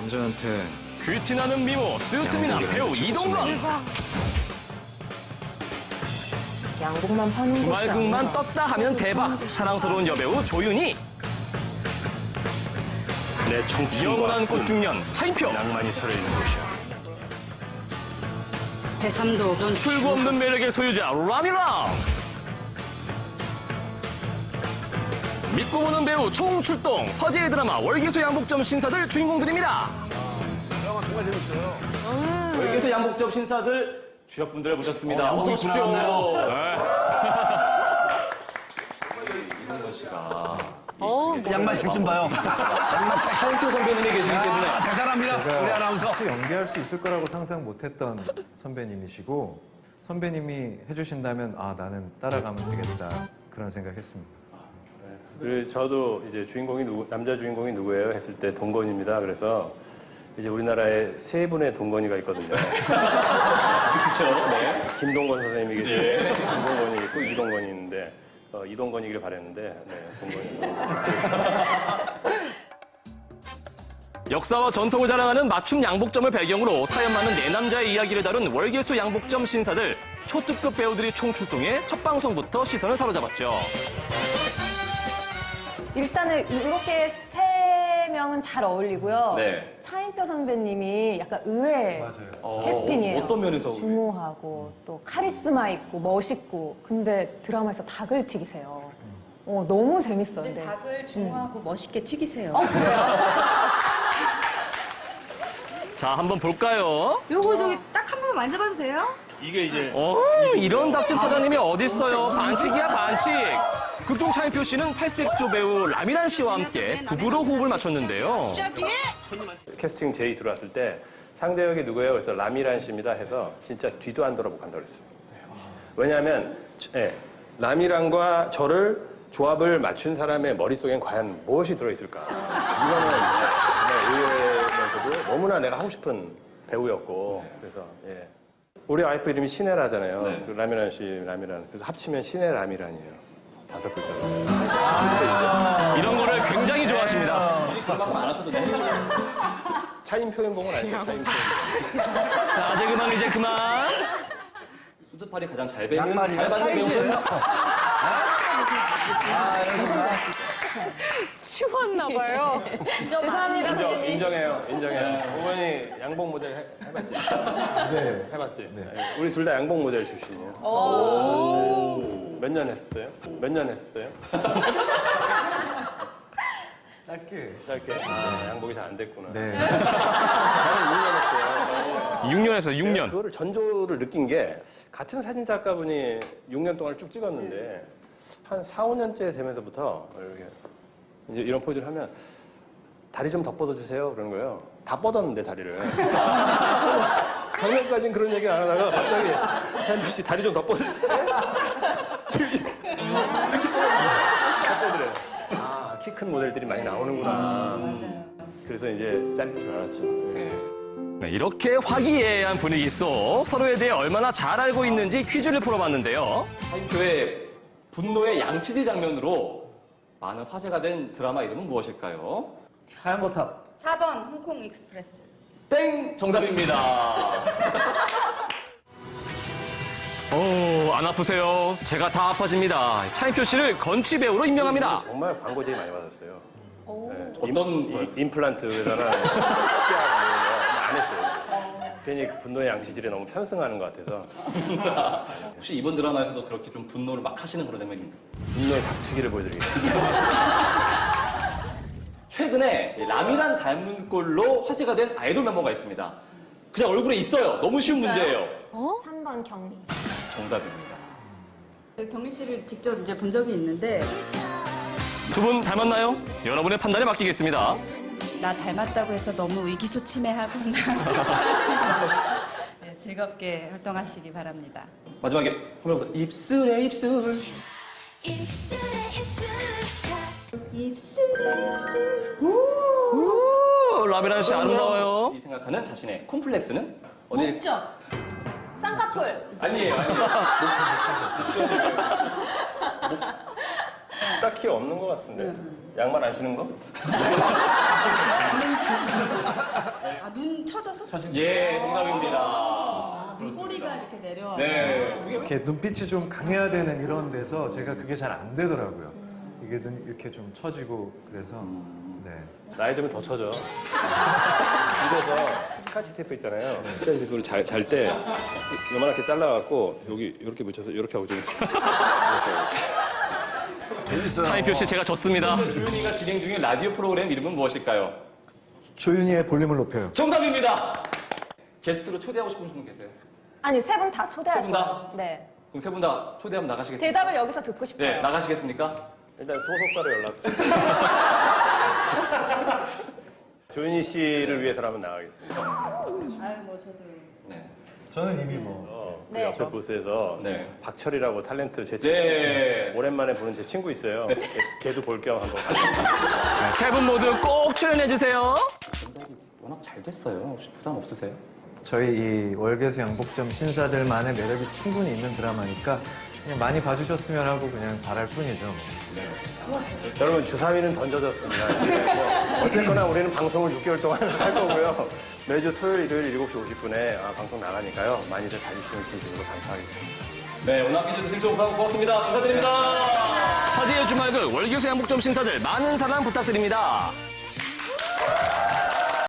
남자한테 귀티나는 미모 스유트미나 배우 이동건 양복만 파는 곳이 주말극만 아니라 떴다 하면 대박. 사랑스러운 여배우 조윤희. 내 청춘과 영원한 꽃중년 차인표. 낭만이 서려있는 곳이야. 배삼도 넌 출구 없는 매력의 소유자 라미랑 믿고 보는 배우 총출동 화제의 드라마 월계수 양복점 신사들 주인공들입니다. 드라마 정말 재밌어요. 월계수 양복점 신사들 주역분들을 모셨습니다. 어 서 오십시오. 네. 이동건 씨가 양말 색좀 봐요. 차인표 선배님이 계시기 때문에 대단합니다. 우리 아나운서. 같이 연기할 수 있을 거라고 상상 못했던 선배님이시고 선배님이 해주신다면 아 나는 따라가면 되겠다. 그런 생각했습니다. 그 저도 이제 주인공이 누구, 남자 주인공이 누구예요? 했을 때 동건입니다. 그래서 이제 우리나라에 세 분의 동건이가 있거든요. 그렇죠. 네. 김동건 선생님이 계시고 김동건이 있고 이동건이 있는데 어, 이동건이길 바랬는데 네, 동건이. 역사와 전통을 자랑하는 맞춤 양복점을 배경으로 사연 많은 네 남자의 이야기를 다룬 월계수 양복점 신사들 초특급 배우들이 총출동해 첫 방송부터 시선을 사로잡았죠. 일단은 이렇게 세 명은 잘 어울리고요. 네. 차인표 선배님이 약간 의외 캐스팅이에요. 어떤 면에서 중후하고 또 카리스마 있고 멋있고 근데 드라마에서 닭을 튀기세요. 어, 너무 재밌어요. 근데. 닭을 중후하고 멋있게 튀기세요. 자, 한번 볼까요? 요거 저기 딱 한 번만 만져봐도 돼요? 이게 이제 어, 이런 닭집 사장님이 어딨어요? 반칙이야, 반칙. 극중 차인표 씨는 팔색조 배우 라미란 씨와 함께 부부로 호흡을 맞췄는데요. 캐스팅 제의 들어왔을 때 상대 역이 누구예요? 그래서 라미란 씨입니다 해서 진짜 뒤도 안 돌아보고 간다고 그랬어요. 왜냐하면 예, 라미란과 저를 조합을 맞춘 사람의 머릿속엔 과연 무엇이 들어있을까? 이거는 정말 의외면서도 너무나 내가 하고 싶은 배우였고 그래서 예. 우리 와이프 이름이 신혜라잖아요. 그 라미란 씨, 라미란. 그래서 합치면 신혜 라미란이에요. 다섯 글자로. 이런 거를 굉장히 좋아하십니다. 그런 말씀 안 하셔도 돼요. 차인 표현봉은 아니죠. 차인 표현봉. 자, 이제 그만, 이제 그만. 수드팔이 가장 잘 배우는, 잘 받는 배우는 치웠나 봐요. 죄송합니다, 인정, 선배님. 인정해요. 인정해요. 어머니 양복 모델 해, 해봤지? 네. 해봤지? 우리 둘 다 양복 모델 출신이에요. 몇 년 했어요? 몇 년 했어요? 짧게. 짧게. 아, 양복이 잘 안 됐구나. 네. 나는 6년 했어요. 6년 했어요, 6년. 그거를 전조를 느낀 게 같은 사진 작가분이 6년 동안 쭉 찍었는데 한 4, 5년째 되면서부터 이렇게 이런 포즈를 하면 다리 좀 더 뻗어주세요 그러는 거예요. 다 뻗었는데 다리를. 작년까지는 그런 얘기 안 하다가 갑자기 차인표 씨 다리 좀 더 뻗어주세요. 아, 키 큰 모델들이 많이 나오는구나. 그래서 이제 짧을 줄 알았죠. 네, 이렇게 화기애애한 분위기 속 서로에 대해 얼마나 잘 알고 있는지 퀴즈를 풀어봤는데요. 차인표의 분노의 양치지 장면으로 많은 화제가 된 드라마 이름은 무엇일까요? 하얀 거탑. 4번 홍콩 익스프레스. 땡! 정답입니다. 오, 안 아프세요? 제가 다 아파집니다. 차인표 씨를 건치 배우로 임명합니다. 정말 광고 제의 많이 받았어요. 네, 어떤 임, 거였어요? 임플란트에다가 치아 이런 거안 했어요. 괜히 분노의 양치질에 너무 편승하는 것 같아서 혹시 이번 드라마에서도 그렇게 좀 분노를 막 하시는 그런 장면입니까? 분노의 박치기를 보여드리겠습니다. 최근에 라미란 닮은 꼴로 화제가 된 아이돌 멤버가 있습니다. 그냥 얼굴에 있어요. 너무 쉬운 문제예요. 3번 경리. 정답입니다. 경리 씨를 직접 이제 본 적이 있는데 두 분 닮았나요? 여러분의 판단에 맡기겠습니다. 나 닮았다고 해서 너무 의기소침해하거나 슬퍼하시고 네, 즐겁게 활동하시기 바랍니다. 마지막에 보면서 입술에 입술. 오, 라미란 씨 아름다워요. 이 생각하는 자신의 콤플렉스는 어디? 목적. 쌍꺼풀. 아니에요, 아니에요. 딱히 없는 것 같은데 양말 안 신은 거? 예, 정답입니다. 아, 눈꼬리가 이렇게 내려와서 네. 이렇게 눈빛이 좀 강해야 되는 이런 데서 제가 그게 잘 안 되더라고요. 이게 눈 이렇게 좀 처지고 그래서 네. 나이 들면 더 쳐져. 집에서 스카치 테이프 있잖아요. 스카치 테이프를 잘, 잘 때, 요만하게 잘라갖고, 여기, 이렇게 붙여서, 이렇게 하고 좀. 재밌어요. 차인표 씨, 제가 졌습니다. 조윤이가 진행 중인 라디오 프로그램 이름은 무엇일까요? 조윤희의 볼륨을 높여요. 정답입니다. 게스트로 초대하고 싶은 분 계세요? 아니 세 분 다 초대할 세분 다? 거예요. 네. 그럼 세 분 다 초대하면 나가시겠습니까? 대답을 여기서 듣고 싶어요. 네, 나가시겠습니까? 일단 소속사로 연락. 조윤희 씨를 위해서라면 나가겠습니다. 아유 뭐 저도 네. 저는 이미 뭐 어, 그 네. 옆에 부스에서 네. 박철이라고 탤런트 제 친구. 네. 오랜만에 보는 제 친구 있어요. 걔, 걔도 볼 겸 한번. 세 분 모두 꼭 출연해주세요. 전작이 워낙 잘 됐어요. 혹시 부담 없으세요? 저희 이 월계수 양복점 신사들만의 매력이 충분히 있는 드라마니까 그냥 많이 봐주셨으면 하고 그냥 바랄 뿐이죠. 뭐. 여러분 주사위는 던져졌습니다. 네, 뭐 어쨌거나 우리는 방송을 6개월 동안 할 거고요. 매주 토요일, 일요일 7시 50분에 아, 방송 나가니까요. 많이들 봐주시면 진심으로 감사하겠습니다. 네, 오늘 함께 해주신 신청 고맙습니다. 감사드립니다. 화제의 주말극 월교수 양복점 신사들 많은 사랑 부탁드립니다.